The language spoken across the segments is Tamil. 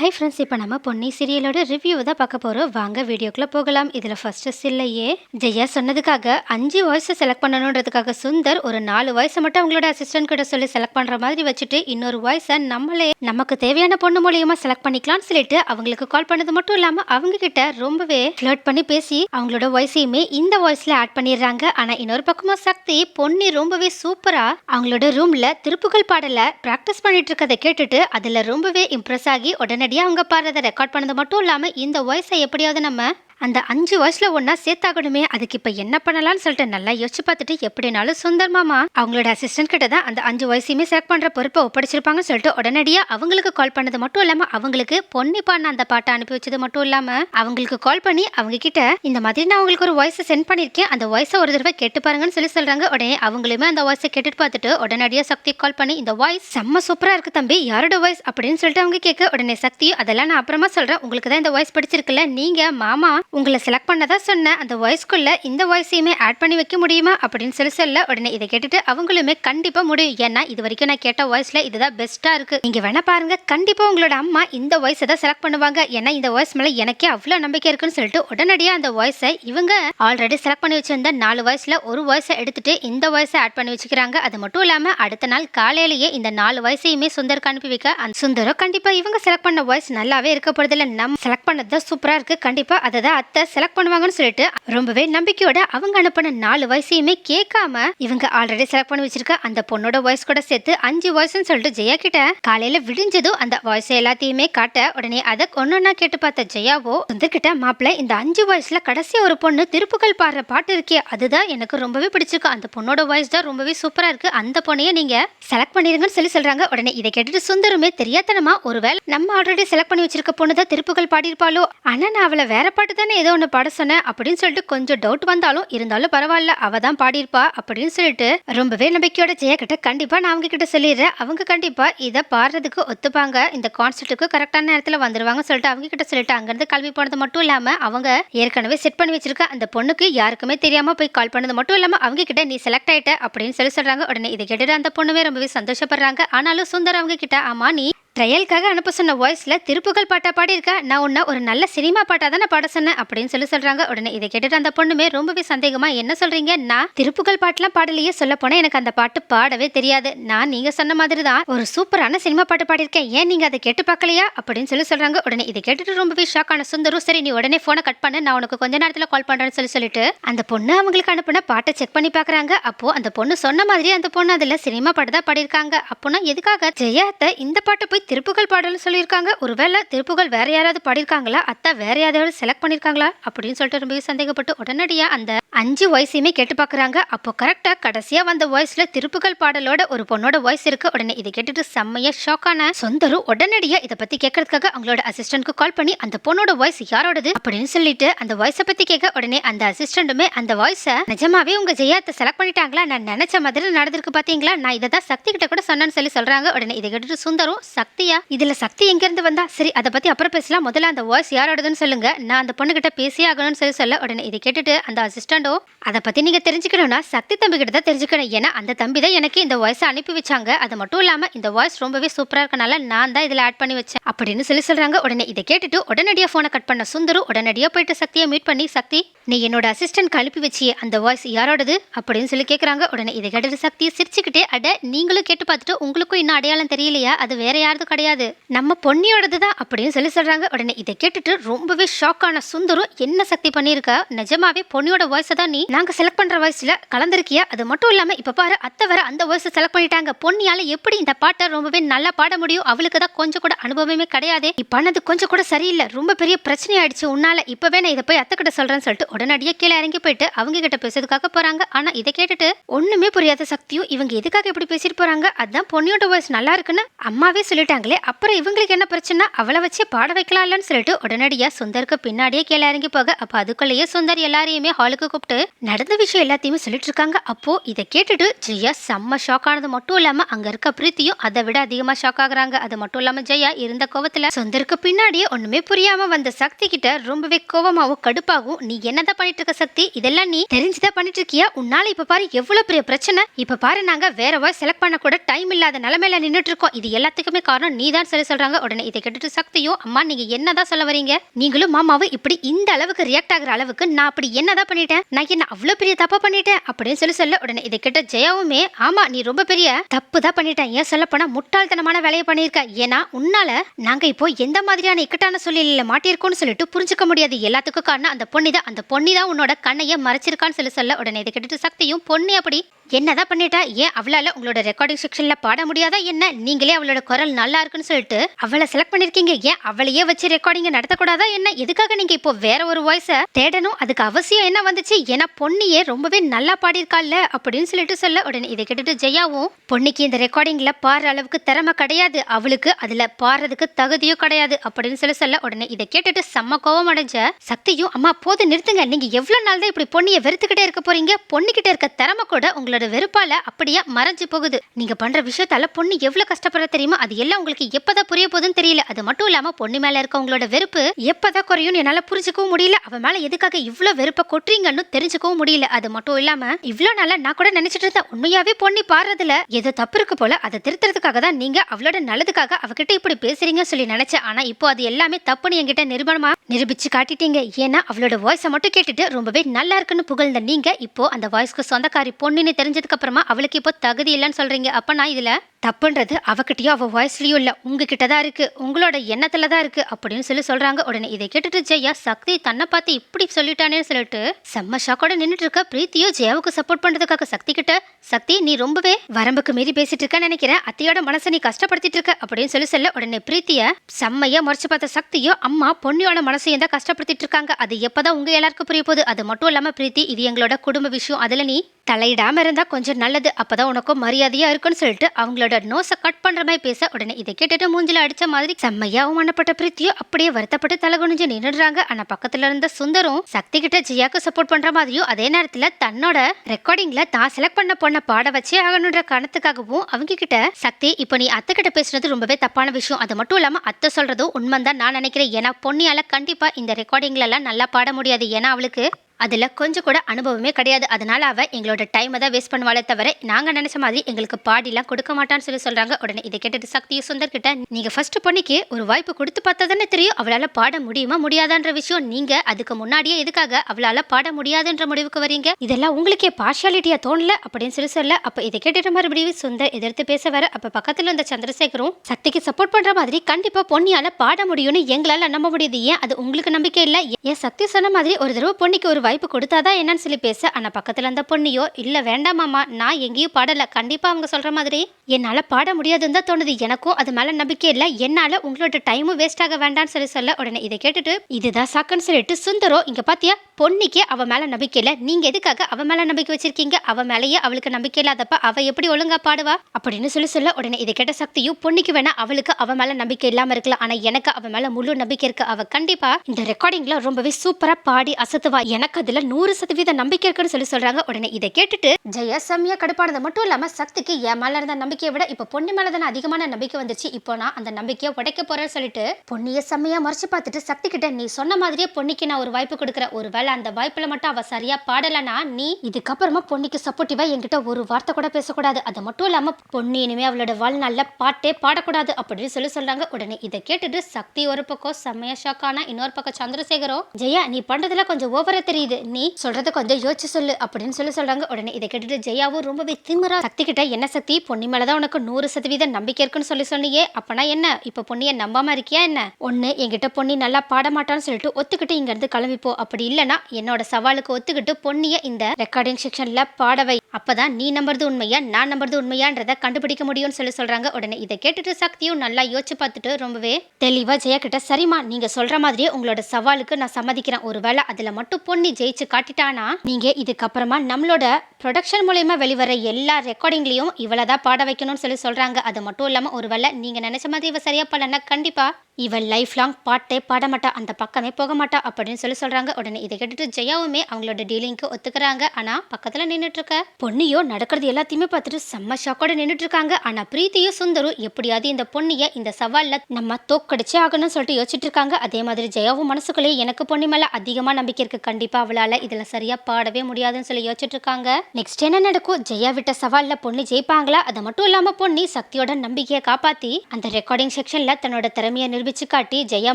ஹை ஃப்ரெண்ட்ஸ் இப்போ நம்ம பொன்னி சீரியலோட ரிவ்யூ தான் பார்க்க போகிறோம் வாங்க வீடியோக்குள்ளே போகலாம். இதில் ஃபஸ்ட்டு சில்லையே ஜெயா சொன்னதுக்காக அஞ்சு வாய்ஸை செலக்ட் பண்ணணுன்றதுக்காக சுந்தர் ஒரு நாலு வாய்ஸை மட்டும் அவங்களோட அசிஸ்டன்ட் கிட்ட சொல்லி செலக்ட் பண்ணுற மாதிரி வச்சுட்டு இன்னொரு வாய்ஸை நம்மளே நமக்கு தேவையான பொண்ணு மூலியமாக செலக்ட் பண்ணிக்கலாம்னு சொல்லிட்டு அவங்களுக்கு கால் பண்ணது மட்டும் இல்லாமல் அவங்க கிட்ட ரொம்பவே ஃப்ளர்ட் பண்ணி பேசி அவங்களோட வாய்ஸையுமே இந்த வாய்ஸில் ஆட் பண்ணிடுறாங்க. ஆனால் இன்னொரு பக்கமாக சக்தி பொன்னி ரொம்பவே சூப்பராக அவங்களோட ரூமில் திருப்புகள் பாடலை ப்ராக்டிஸ் பண்ணிட்டு இருக்கதை கேட்டுட்டு அதில் ரொம்பவே இம்ப்ரெஸ் ஆகி உடனே உடனடியாக அவங்க பாடுறதை ரெக்கார்ட் பண்ணது மட்டும் இல்லாமல் இந்த வாய்ஸை எப்படியாவது நம்ம அந்த அஞ்சு வயசுல ஒன்னா சேர்த்தாகணுமே அதுக்கு இப்ப என்ன பண்ணலாம்னு சொல்லிட்டு நல்லா யோசிச்சு பார்த்துட்டு எப்படினாலும் சுந்தர் மாமா அவங்களோட அசிஸ்டன்ட் கிட்ட தான் அந்த அஞ்சு வயசையுமே செலக்ட் பண்ற பொறுப்பை ஒப்படைச்சிருப்பாங்கன்னு சொல்லிட்டு உடனடியா அவங்களுக்கு கால் பண்ணது மட்டும் இல்லாம அவங்களுக்கு பொன்னி பாடின அந்த பாட்டை அனுப்பி வச்சது மட்டும் இல்லாம அவங்களுக்கு கால் பண்ணி அவங்க கிட்ட இந்த மாதிரி நான் அவங்களுக்கு ஒரு வாய்ஸை சென்ட் பண்ணிருக்கேன் அந்த வாய்ஸை ஒரு தடவை கேட்டு பாருங்கன்னு சொல்லி சொல்றாங்க. உடனே அவங்களுமே அந்த வாய்ஸை கேட்டுட்டு பார்த்துட்டு உடனடியா சக்தி கால் பண்ணி இந்த வாய்ஸ் செம்ம சூப்பரா இருக்கு தம்பி. யாரோட வாய்ஸ் அப்படின்னு சொல்லிட்டு அவங்க கேட்க உடனே சக்தி அதெல்லாம் நான் அப்புறமா சொல்றேன். உங்களுக்கு தான் இந்த வாய்ஸ் பிடிச்சிருக்குல்ல. நீங்க மாமா உங்களை செலக்ட் பண்ணதா சொன்ன அந்த வாய்ஸ்க்குள்ளே இந்த வாய்ஸையுமே ஆட் பண்ணி வைக்க முடியுமா? அப்படின்னு சொல்லி சொல்ல உடனே இதை கேட்டுட்டு அவங்களுமே கண்டிப்பாக முடியும். ஏன்னா இது வரைக்கும் நான் கேட்ட வாய்ஸில் இதுதான் பெஸ்ட்டாக இருக்குது நீங்கள் வேணால் பாருங்கள் கண்டிப்பாக உங்களோட அம்மா இந்த வாய்ஸை தான் செலக்ட் பண்ணுவாங்க. ஏன்னா இந்த வாய்ஸ் மேலே எனக்கே அவ்வளோ நம்பிக்கை இருக்குன்னு சொல்லிட்டு உடனடியாக அந்த வாய்ஸை இவங்க ஆல்ரெடி செலக்ட் பண்ணி வச்சிருந்த நாலு வாய்ஸில் ஒரு வாய்ஸை எடுத்துட்டு இந்த வாய்ஸை ஆட் பண்ணி வச்சுக்கிறாங்க. அது மட்டும் இல்லாமல் அடுத்த நாள் காலையிலேயே இந்த நாலு வாய்ஸையுமே சுந்தருக்கு அனுப்பி வைக்க அந்த சுந்தரம் கண்டிப்பாக இவங்க செலக்ட் பண்ண வாய்ஸ் நல்லாவே இருக்க போறதில்ல. நம்ம செலக்ட் பண்ணது தான் சூப்பராக இருக்குது கண்டிப்பாக அதை தான் அத்தை செலக்ட் பண்ணுவாங்கன்னு சொல்லிட்டு ரொம்பவே நம்பிக்கையோட அவங்க அனுப்பின நாலு வாய்ஸையுமே கேட்காம இவங்க ஆல்ரெடி செலக்ட் பண்ணி வச்சிருக்க அந்த பொண்ணோட வாய்ஸ் கூட சேர்த்து அஞ்சு வாய்ஸ்னு சொல்லிட்டு ஜெயா கிட்ட காலையில விடிஞ்சதும் அந்த வாய்ஸ் எல்லாத்தையுமே காட்ட உடனே அதை ஒன்னொன்னா கேட்டு பார்த்த ஜெயாவோ சுந்தர் கிட்ட மாப்பிள்ள இந்த அஞ்சு வாய்ஸ்ல கடைசி ஒரு பொண்ணு திருப்புகள் பாடுற பாட்டு இருக்கே அதுதான் எனக்கு ரொம்பவே பிடிச்சிருக்கு. அந்த பொண்ணோட வாய்ஸ் தான் ரொம்பவே சூப்பரா இருக்கு. அந்த பொண்ணையே நீங்க செலக்ட் பண்ணிருங்கன்னு சொல்லி சொல்றாங்க. உடனே இதை கேட்டுட்டு சுந்தருமே தெரியாதனமா ஒருவேளை நம்ம ஆல்ரெடி செலக்ட் பண்ணி வச்சிருக்க பொண்ணு தான் திருப்புகள் பாடியிருப்பாளோ? ஆனா நான் அவளை வேற பாட்டு தான் ஏதோ ஒன்று பாட சொன்னேன் அப்படின்னு சொல்லிட்டு கொஞ்சம் டவுட் வந்தாலும் இருந்தாலும் பரவாயில்ல அவ தான் பாடியிருப்பா அப்படின்னு சொல்லிட்டு ரொம்பவே நம்பிக்கையோட ஜெயா கிட்ட கண்டிப்பா நான் அவங்க கிட்ட சொல்லிடுறேன். அவங்க கண்டிப்பா இதை பாடுறதுக்கு ஒத்துப்பாங்க. இந்த கான்சர்ட்டுக்கு கரெக்டான நேரத்தில் வந்துருவாங்க சொல்லிட்டு அவங்க கிட்ட சொல்லிட்டு அங்கிருந்து கல்வி போனது மட்டும் இல்லாம அவங்க ஏற்கனவே செட் பண்ணி வச்சிருக்க அந்த பொண்ணுக்கு யாருக்குமே தெரியாம போய் கால் பண்ணது மட்டும் இல்லாம அவங்க கிட்ட நீ செலக்ட் ஆயிட்ட அப்படின்னு சொல்லி சொல்றாங்க. உடனே இதை கேட்டுட்டு அந்த பொண்ணுமே ரொம்பவே சந்தோஷப்படுறாங்க. ஆனாலும் சுந்தர் அவங்க கிட்ட ஆமா நீ ட்ரையலுக்காக அனுப்ப சொன்ன வாய்ஸில் திருப்புகள் பாட்டா பாடியிருக்கா? நான் உன்னை ஒரு நல்ல சினிமா பாட்டாக தானே பாட சொன்னேன் அப்படின்னு சொல்லி சொல்கிறாங்க உடனே இதை கேட்டுட்டு அந்த பொண்ணுமே ரொம்பவே சந்தேகமாக என்ன சொல்கிறீங்க நான் திருப்புகள் பாட்டெலாம் பாடலையே சொல்ல போனால் எனக்கு அந்த பாட்டு பாடவே தெரியாது. நான் நீங்கள் சொன்ன மாதிரி தான் ஒரு சூப்பரான சினிமா பாட்டு பாடியிருக்கேன். ஏன் நீங்கள் அதை கேட்டு பார்க்கலையா? அப்படின்னு சொல்லி சொல்கிறாங்க உடனே இதை கேட்டுட்டு ரொம்பவே ஷாக்கான சுந்தரும் சரி நீ உடனே ஃபோனை கட் பண்ணு. நான் உனக்கு கொஞ்ச நேரத்தில் கால் பண்ணுறேன்னு சொல்லி சொல்லிட்டு அந்த பொண்ணு அவங்களுக்கு அனுப்புன பாட்டை செக் பண்ணி பார்க்குறாங்க. அப்போது அந்த பொண்ணு சொன்ன மாதிரி அந்த பொண்ணு அதில் சினிமா பாட்டு தான் பாடியிருக்காங்க. அப்போனா எதுக்காக? ஜெயாத்த இந்த பாட்டை போய் திருப்புகள் பாடல்னு சொல்லியிருக்காங்க. ஒருவேளை திருப்புகள் வேற யாராவது பாடியிருக்காங்களா? அத்தா வேற யாராவது செலக்ட் பண்ணியிருக்காங்களா? அப்படின்னு சொல்லிட்டு ரொம்பவே சந்தேகப்பட்டு உடனடியா அந்த அஞ்சு வாய்ஸையுமே கேட்டு பார்க்குறாங்க அப்போ கரெக்டாக கடைசியாக வந்த வாய்ஸில் திருப்புகள் பாடலோட ஒரு பொண்ணோட வாய்ஸ் இருக்கு. உடனே இதை கேட்டுட்டு செம்மையாக ஷாக்கான சொந்தரும் உடனடியாக இதை பற்றி கேட்கறதுக்காக அவங்களோட அசிஸ்டன்ட்க்கு கால் பண்ணி அந்த பொண்ணோட வாய்ஸ் யாரோடது? அப்படின்னு சொல்லிட்டு அந்த வாய்ஸை பற்றி கேட்க உடனே அந்த அசிஸ்டண்ட்டுமே அந்த வாய்ஸை நிஜமாவே உங்கள் ஜெயாத்தை செலக்ட் பண்ணிட்டாங்களா? நான் நினச்ச மாதிரி நடந்திருக்கு பார்த்தீங்களா நான் இதை தான் சக்தி கிட்ட கூட சொன்னேன்னு சொல்லி சொல்கிறாங்க உடனே இதை கேட்டுட்டு சுந்தரும் சக்தியா இதில் சக்தி எங்கேருந்து வந்தா? சரி அதை பற்றி அப்புறம் பேசலாம். முதல்ல அந்த வாய்ஸ் யாரோடதுன்னு சொல்லுங்க. நான் அந்த பொண்ணுகிட்ட பேசியே ஆகணும்னு சொல்லி சொல்ல. உடனே இதை கேட்டுட்டு அந்த அசிஸ்டன்ட் தாண்டோ அதை பற்றி நீங்கள் தெரிஞ்சுக்கணும்னா சக்தி தம்பி கிட்ட தான் தெரிஞ்சுக்கணும். ஏன்னா அந்த தம்பி தான் எனக்கு இந்த வாய்ஸை அனுப்பி வச்சாங்க. அது மட்டும் இல்லாமல் இந்த வாய்ஸ் ரொம்பவே சூப்பராக இருக்கனால நான் தான் இதில் ஆட் பண்ணி வச்சேன். அப்படின்னு சொல்லி சொல்கிறாங்க உடனே இதை கேட்டுட்டு உடனடியாக ஃபோனை கட் பண்ண சுந்தரு உடனடியாக போயிட்டு சக்தியை மீட் பண்ணி சக்தி நீ என்னோட அசிஸ்டன்ட் அனுப்பி வச்சியே அந்த வாய்ஸ் யாரோடது? அப்படின்னு சொல்லி கேட்குறாங்க உடனே இதை கேட்டுட்டு சக்தியை சிரிச்சுக்கிட்டே அட நீங்களும் கேட்டு பார்த்துட்டு உங்களுக்கும் இன்னும் அடையாளம் தெரியலையா? அது வேற யாரதும் கிடையாது. நம்ம பொன்னியோடது தான். அப்படின்னு சொல்லி சொல்கிறாங்க உடனே இதை கேட்டுட்டு ரொம்பவே ஷாக்கான சுந்தரும் என்ன சக்தி பண்ணியிருக்கா? நிஜமாவே பொன்னியோட வாய்ஸ் தான் நீ நாங்கள் செலக்ட் பண்ற வாய்ஸில் கலந்துருக்கியா? அது மட்டும் இல்லாம இப்போ பாரு அத்தை வர அந்த வாய்ஸை செலக்ட் பண்ணிட்டாங்க. பொன்னியால எப்படி இந்த பாட்டை ரொம்பவே நல்லா பாட முடியும்? அவளுக்கு தான் கொஞ்சம் கூட அனுபவமே கிடையாது. நீ பண்ணது கொஞ்சம் கூட சரியில்லை. ரொம்ப பெரிய பிரச்சனை ஆயிடுச்சு உன்னால. இப்போவே நான் இதை போய் அத்தை கிட்ட சொல்றேன்னு சொல்லிட்டு உடனடியே கீழே இறங்கி போயிட்டு அவங்க கிட்ட பேசுறதுக்காக போறாங்க. ஆனால் இதை கேட்டுட்டு ஒண்ணுமே புரியாத சக்தியும் இவங்க எதுக்காக இப்படி பேசிட்டு போறாங்க? அதான் பொன்னியோட வாய்ஸ் நல்லா இருக்குன்னு அம்மாவே சொல்லிட்டாங்களே. அப்புறம் இவங்களுக்கு என்ன பிரச்சனை அவளை வச்சு பாட வைக்கலாம்லன்னு சொல்லிட்டு உடனடியாக சுந்தருக்கு பின்னாடியே கீழே இறங்கி போக. அப்போ அதுக்குள்ளேயே சுந்தர் எல்லாரையுமே ஹாலுக்கு கூப்பிட்டு நடந்த விஷயம் எல்லாத்தையுமே சொல்லிட்டு இருக்காங்க அப்போ இதை கேட்டுட்டு ஜெயா செம்ம ஷாக் ஆனது. மட்டும் இல்லாம அங்க இருக்க பிரீத்தியும் அதை விட அதிகமா ஷாக் ஆகுறாங்க. அது மட்டும் இல்லாம ஜெயா இருந்த கோவத்துல சொந்தருக்கு பின்னாடியே ஒண்ணுமே புரியாம வந்த சக்தி கிட்ட ரொம்பவே கோவமாவும் கடுப்பாகும் நீ என்னதான் பண்ணிட்டு இருக்க சக்தி? இதெல்லாம் நீ தெரிஞ்சுதான் பண்ணிட்டு இருக்கியா? உன்னால இப்ப பாரு எவ்வளவு பெரிய பிரச்சனை. இப்ப பாரு நாங்க வேற வாய்ஸ் செலக்ட் பண்ண கூட டைம் இல்லாத நிலைமையில நின்றுட்டு இருக்கோம். இது எல்லாத்துக்குமே காரணம் நீ தான் சொல்லி சொல்றாங்க. உடனே இதை கேட்டுட்டு சக்தியும் அம்மா நீங்க என்னதான் சொல்ல வரீங்க நீங்களும் மாமாவும் இப்படி இந்த அளவுக்கு ரியாக்ட் ஆகுற அளவுக்கு நான் அப்படி என்னதான் பண்ணிட்டேன்? நான் என்ன அவ்வளோ பெரிய தப்பா பண்ணிட்டேன்? அப்படின்னு சொல்லி சொல்ல உடனே இதை கிட்ட ஜெயாவுமே ஆமா நீ ரொம்ப பெரிய தப்பு தான் பண்ணிட்டேன். ஏன் சொல்ல போனா முட்டாள்தனமான வேலையை பண்ணியிருக்க. ஏன்னா உன்னால நாங்க இப்போ எந்த மாதிரியான இக்கட்டான சூழ்நிலையில மாட்டியிருக்கோம்னு சொல்லிட்டு புரிஞ்சுக்க முடியாது. எல்லாத்துக்கும் காரணம் அந்த பொண்ணு தான் அந்த பொண்ணு தான் உன்னோட கண்ணையை மறைச்சிருக்கான்னு சொல்லி சொல்ல உடனே இதை கிட்ட சக்தியும் பொண்ணு அப்படி என்னதான் பண்ணிட்டா? ஏன் அவளால உங்களோட ரெக்கார்டிங் செக்ஷன்ல பாட முடியாதா என்ன? நீங்களே அவளோட குரல் நல்லா இருக்குன்னு சொல்லிட்டு அவளை செலக்ட் பண்ணிருக்கீங்க. ஏன் அவளையே வச்சு ரெக்கார்டிங் நடத்தக்கூடாதா என்ன? எதுக்காக நீங்க இப்போ வேற ஒரு வாய்ஸை தேடணும்? அதுக்கு அவசியம் என்ன வந்துச்சு? ஏன்னா பொன்னியே ரொம்பவே நல்லா பாடியிருக்காள்ல அப்படின்னு சொல்லிட்டு சொல்ல உடனே இதை கேட்டுட்டு ஜெயாவும் பொன்னிக்கு இந்த ரெக்கார்டிங்ல பாடுற அளவுக்கு திறமை கிடையாது. அவளுக்கு அதுல பாடுறதுக்கு தகுதியும் கிடையாது. அப்படின்னு சொல்லி சொல்ல உடனே இதை கேட்டுட்டு செம்ம கோவம் அடைஞ்ச சக்தியும் அம்மா போது நிறுத்துங்க. நீங்க எவ்வளவு நாள் தான் இப்படி பொண்ணியை வெறுத்துக்கிட்டே இருக்க போறீங்க? பொண்ணுகிட்ட இருக்க திறமை கூட உங்களோட வெறுப்பால அப்படியே மறைஞ்சு போகுது. நீங்க பண்ற விஷயத்தால பொண்ணு எவ்வளவு கஷ்டப்படுற தெரியுமா? அது எல்லாம் உங்களுக்கு எப்பதான் புரிய போகுதுன்னு தெரியல. அது மட்டும் இல்லாம பொண்ணு மேல இருக்க உங்களோட வெறுப்பு எப்பதான் குறையும் என்னால புரிஞ்சுக்கவும் முடியல. அவ மேல எதுக்காக இவ்வளவு வெறுப்பை கொட்டுறீங்கன்னு தெரிஞ்சுக்கவும் முடியல. அது மட்டும் இல்லாம இவ்வளவு நாளா நான் கூட நினைச்சிட்டு இருந்தேன். உண்மையாவே பொண்ணு பாடுறதுல ஏதோ தப்பு இருக்கு போல. அதை திருத்துறதுக்காக தான் நீங்க அவளோட நல்லதுக்காக அவகிட்ட இப்படி பேசுறீங்கன்னு சொல்லி நினைச்சேன். ஆனா இப்போ அது எல்லாமே தப்புன்னு என்கிட்ட நிரூபணமா நிரூபிச்சு காட்டிட்டீங்க. ஏன்னா அவளோட வாய்ஸை மட்டும் கேட்டுட்டு ரொம்பவே நல்லா இருக்குன்னு புகழ்ந்த நீங்க இப்போ அந்த வாய்ஸ்க்கு சொந்தக்காரி பொண்ணுன்னு தெரிஞ்சு அப்புறமா அவளுக்கு இப்போ தகுதி இல்லைன்னு சொல்றீங்க. அப்ப நான் இதுல தப்புன்றது அவகிட்டயோ அவ வாய்ஸ்லயும் இல்ல. உங்ககிட்ட தான் இருக்கு. உங்களோட எண்ணத்துல தான் இருக்கு அப்படின்னு சொல்லி சொல்றாங்க. உடனே இதை கேட்டுட்டு ஜெயா சக்தி தன்னை பார்த்து இப்படி சொல்லிட்டானேன்னு சொல்லிட்டு செம்ம ஷாக்கோட நின்றுட்டு இருக்க. பிரீத்தியோ ஜெயாவுக்கு சப்போர்ட் பண்றதுக்காக சக்தி கிட்ட சக்தி நீ ரொம்பவே வரம்புக்கு மீறி பேசிட்டு இருக்க நினைக்கிறேன். அத்தையோட மனசை நீ கஷ்டப்படுத்திட்டு இருக்க. அப்படின்னு சொல்லி சொல்ல உடனே பிரீத்திய செம்மையா முறைச்சு பார்த்த சக்தியோ அம்மா பொண்ணியோட மனசையும் தான் கஷ்டப்படுத்திட்டு இருக்காங்க. அது எப்பதான் உங்க எல்லாருக்கும் புரிய போகுது. அது மட்டும் இல்லாம பிரீத்தி இது எங்களோட குடும்ப விஷயம். அதுல நீ தலையிடாம இருந்தா கொஞ்சம் நல்லது. அப்பதான் உனக்கும் மரியாதையா இருக்குன்னு சொல்லிட்டு அவங்களோட நோஸை கட் பண்ற மாதிரி பேச உடனே இதை கேட்டுட்டு மூஞ்சில அடிச்ச மாதிரி செம்மையா அவமானப்பட்ட பிரீத்தியோ அப்படியே வருத்தப்பட்டு தலை குனிஞ்சு நின்னுடுறாங்க. ஆனா பக்கத்துல இருந்த சுந்தரும் சக்தி கிட்ட ஜியாக்கு சப்போர்ட் பண்ற மாதிரியும் அதே நேரத்துல தன்னோட ரெக்கார்டிங்ல தான் செலக்ட் பண்ண பொண்ணை பாட வச்சே ஆகணுன்ற காரணத்துக்காகவும் அவங்க கிட்ட சக்தி இப்போ நீ அத்தை கிட்ட பேசுனது ரொம்பவே தப்பான விஷயம். அது மட்டும் இல்லாம அத்தை சொல்றதும் உண்மைதான் நான் நினைக்கிறேன். ஏன்னா பொன்னியால கண்டிப்பா இந்த ரெக்கார்டிங்ல எல்லாம் நல்லா பாட முடியாது. ஏன்னா அவளுக்கு அதில் கொஞ்சம் கூட அனுபவமே கிடையாது. அதனால் அவள் எங்களோட டைமை தான் வேஸ்ட் பண்ணுவாளே தவிர நாங்கள் நினச்ச மாதிரி எங்களுக்கு பாடிலாம் கொடுக்க மாட்டான்னு சொல்லி சொல்கிறாங்க உடனே இதை கேட்டுட்டு சக்தி சுந்தர் கிட்ட நீங்கள் ஃபஸ்ட்டு பொண்ணுக்கு ஒரு வாய்ப்பு கொடுத்து பார்த்தா தானே தெரியும் அவளால் பாட முடியுமா முடியாதான்ற விஷயம். நீங்கள் அதுக்கு முன்னாடியே எதுக்காக அவளால் பாட முடியாதுன்ற முடிவுக்கு வரீங்க? இதெல்லாம் உங்களுக்கே பார்ஷியாலிட்டியாக தோணல? அப்படின்னு சொல்லி சொல்ல அப்போ இதை கேட்டுட்டு மறுபடியும் சுந்தர் எதிர்த்து பேச வர அப்போ பக்கத்தில் இருந்த சந்திரசேகரும் சக்திக்கு சப்போர்ட் பண்ணுற மாதிரி கண்டிப்பாக பொண்ணியால் பாட முடியும்னு எங்களால் நம்ப முடியுது. ஏன்? அது உங்களுக்கு நம்பிக்கை இல்லை. ஏன்? சக்தி சொன்ன மாதிரி ஒரு தடவை பொண்ணுக்கு ஒரு வாய்ப்பு கொடுத்தாதான் என்னன்னு சொல்லி பேச ஆனால் பக்கத்துல இருந்த பொண்ணியோ இல்லை வேண்டாமாம்மா நான் எங்கேயும் பாடலை. கண்டிப்பாக அவங்க சொல்கிற மாதிரி என்னால் பாட முடியாதுன்னு தான் தோணுது. எனக்கும் அது மேலே நம்பிக்கை இல்லை. என்னால் உங்களோட டைமும் வேஸ்ட் ஆக வேண்டாம்னு சொல்லி சொல்ல உடனே இதை கேட்டுட்டு இதுதான் சாக்குன்னு சொல்லிட்டு சுந்தரோ இங்கே பார்த்தியா பொன்னிக்கு அவள் மேலே நம்பிக்கை இல்லை. நீங்க எதுக்காக அவள் மேலே நம்பிக்கை வச்சிருக்கீங்க? அவ மேலேயே அவளுக்கு நம்பிக்கை இல்லாதப்ப அவள் எப்படி ஒழுங்கா பாடுவா? அப்படின்னு சொல்லி சொல்ல உடனே இதை கேட்ட சக்தியும் பொன்னிக்கு வேணா அவளுக்கு அவள் மேலே நம்பிக்கை இல்லாமல் இருக்கலாம். ஆனால் எனக்கு அவள் மேலே முழு நம்பிக்கை இருக்கு. அவள் கண்டிப்பாக இந்த ரெக்கார்டிங்கில் ரொம்பவே சூப்பராக பாடி அசத்துவா. எனக்கு அதுல நூறு சதவீத நம்பிக்கை இருக்குன்னு சொல்லி சொல்றாங்க. உடனே இதை கேட்டுட்டு ஜெயா செம்மையா கடுப்பானது மட்டும் இல்லாம சக்திக்கு என் மேல இருந்த நம்பிக்கையை விட இப்ப பொன்னி மேலே தானே அதிகமான நம்பிக்கை வந்துச்சு. இப்போ நான் அந்த நம்பிக்கையை உடைக்க போறேன்னு சொல்லிட்டு பொன்னிய செம்மையா மறைச்சு பார்த்துட்டு சக்தி கிட்ட நீ சொன்ன மாதிரியே பொன்னிக்கு நான் ஒரு வாய்ப்பு கொடுக்குறேன். ஒருவேளை அந்த வாய்ப்புல மட்டும் அவ சரியா பாடலனா நீ இதுக்கப்புறமா பொன்னிக்கு சப்போர்ட்டிவா என்கிட்ட ஒரு வார்த்தை கூட பேசக்கூடாது. அது மட்டும் இல்லாம பொன்னி இனிமே அவளோட வாழ்நாள்ல பாட்டே பாடக்கூடாது. அப்படின்னு சொல்லி சொல்றாங்க. உடனே இதை கேட்டுட்டு சக்தி ஒரு பக்கம் செம்மையா ஷாக்கானா இன்னொரு பக்கம் சந்திரசேகரோ ஜெயா நீ பண்றதுல கொஞ்சம் ஓவரா தெரியுது. நீ சொல்றத கொஞ்சம் யோசிச்சு சொல்லு அப்படின்னு சொல்லி சொல்றாங்க. உடனே இதை கேட்டுட்டு ஜெயாவும் ரொம்பவே திமிரா சக்தி கிட்ட என்ன சக்தி? பொன்னி மேலதான் உனக்கு நூறு சதவீதம் நம்பிக்கை இருக்குன்னு சொல்லி சொன்னியே. அப்பனா என்ன? இப்ப பொன்னிய நம்பாம இருக்கியா என்ன? ஒண்ணு என்கிட்ட பொன்னி நல்லா பாடமாட்டான்னு சொல்லிட்டு ஒத்துக்கிட்டு இங்க இருந்து கிளம்பிப்போ அப்படி இல்லனா என்னோட சவாலுக்கு ஒத்துக்கிட்டு பொன்னிய இந்த ரெக்கார்டிங் செக்ஷன்ல பாடவை அப்பதான் நீ நம்புறது உண்மையா நான் நம்புறது உண்மையான்றத கண்டுபிடிக்க முடியும்னு சொல்லி சொல்றாங்க. உடனே இதை கேட்டுட்டு சக்தியும் நல்லா யோசிச்சு பார்த்துட்டு ரொம்பவே தெளிவா ஜெயா கிட்ட சரிம்மா நீங்க சொல்ற மாதிரியே உங்களோட சவாலுக்கு நான் சம்மதிக்கிறேன். ஒருவேளை அதுல மட்டும் பொன்னி ஜெயிச்சு காட்டிட்டானா? நீங்க இதுக்கப்புறமா நம்மளோட ப்ரொடக்ஷன் மூலயமா வெளிவர எல்லா ரெக்கார்டிங்லயும் இவ்வளோ தான் பாட வைக்கணும்னு சொல்லி சொல்றாங்க. அது மட்டும் இல்லாம ஒருவேளை நீங்க நினைச்ச மாதிரி இவ சரியா பண்ணலன்னா கண்டிப்பா இவள் லைஃப் லாங் பாட்டே பாட மாட்டா அந்த பக்கமே போக மாட்டா அப்படின்னு சொல்லி சொல்றாங்க. உடனே இதை கேட்டுட்டு ஜெயாவுமே அவங்களோட டீலிங்க்கு ஒத்துக்கிறாங்க. ஆனா பக்கத்துல நின்னுட்டு இருக்க பொண்ணியோ நடக்கிறது எல்லாத்தையுமே பார்த்துட்டு செம்ம ஷாக்கோட நின்னுட்டு இருக்காங்க ஆனா பிரீத்தியும் சுந்தரும் எப்படியாவது இந்த பொண்ணிய இந்த சவால்ல நம்ம தோக்கடிச்சே ஆகணும்னு சொல்லிட்டு யோசிச்சுட்டு இருக்காங்க அதே மாதிரி ஜெயாவும் மனசுக்குள்ளேயே எனக்கு பொண்ணு மேல அதிகமா நம்பிக்கை இருக்கு. கண்டிப்பா அவளால இதுல சரியா பாடவே முடியாதுன்னு சொல்லி யோசிச்சுட்டு இருக்காங்க நெக்ஸ்ட் என்ன நடக்கும்? ஜெயா விட்ட சவால்ல பொண்ணு ஜெயிப்பாங்களா? அது மட்டும் இல்லாம பொண்ணி சக்தியோட நம்பிக்கையை காப்பாத்தி அந்த ரெக்கார்டிங் செக்ஷன்ல தன்னோட திறமையை பிச்சு காட்டி ஜெயா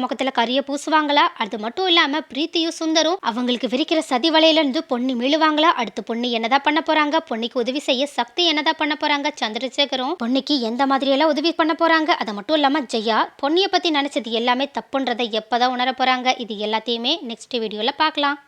முகத்துல கரிய பூசுவாங்களா? அது மட்டும் இல்லாம பிரீத்தியும் சுந்தரும் அவங்களுக்கு விரிக்கிற சதி வலையில இருந்து பொண்ணு மீளுவாங்களா? அடுத்து பொண்ணு என்னதான் பண்ண போறாங்க? பொண்ணுக்கு உதவி செய்ய சக்தி என்னதான் பண்ண போறாங்க? சந்திரசேகரும் பொண்ணுக்கு எந்த மாதிரி எல்லாம் உதவி பண்ண போறாங்க? அது மட்டும் இல்லாம ஜெயா பொண்ணிய பத்தி நினைச்சது எல்லாமே தப்புன்றதை எப்பதான் உணர போறாங்க? இது எல்லாத்தையுமே நெக்ஸ்ட் வீடியோல பார்க்கலாம்.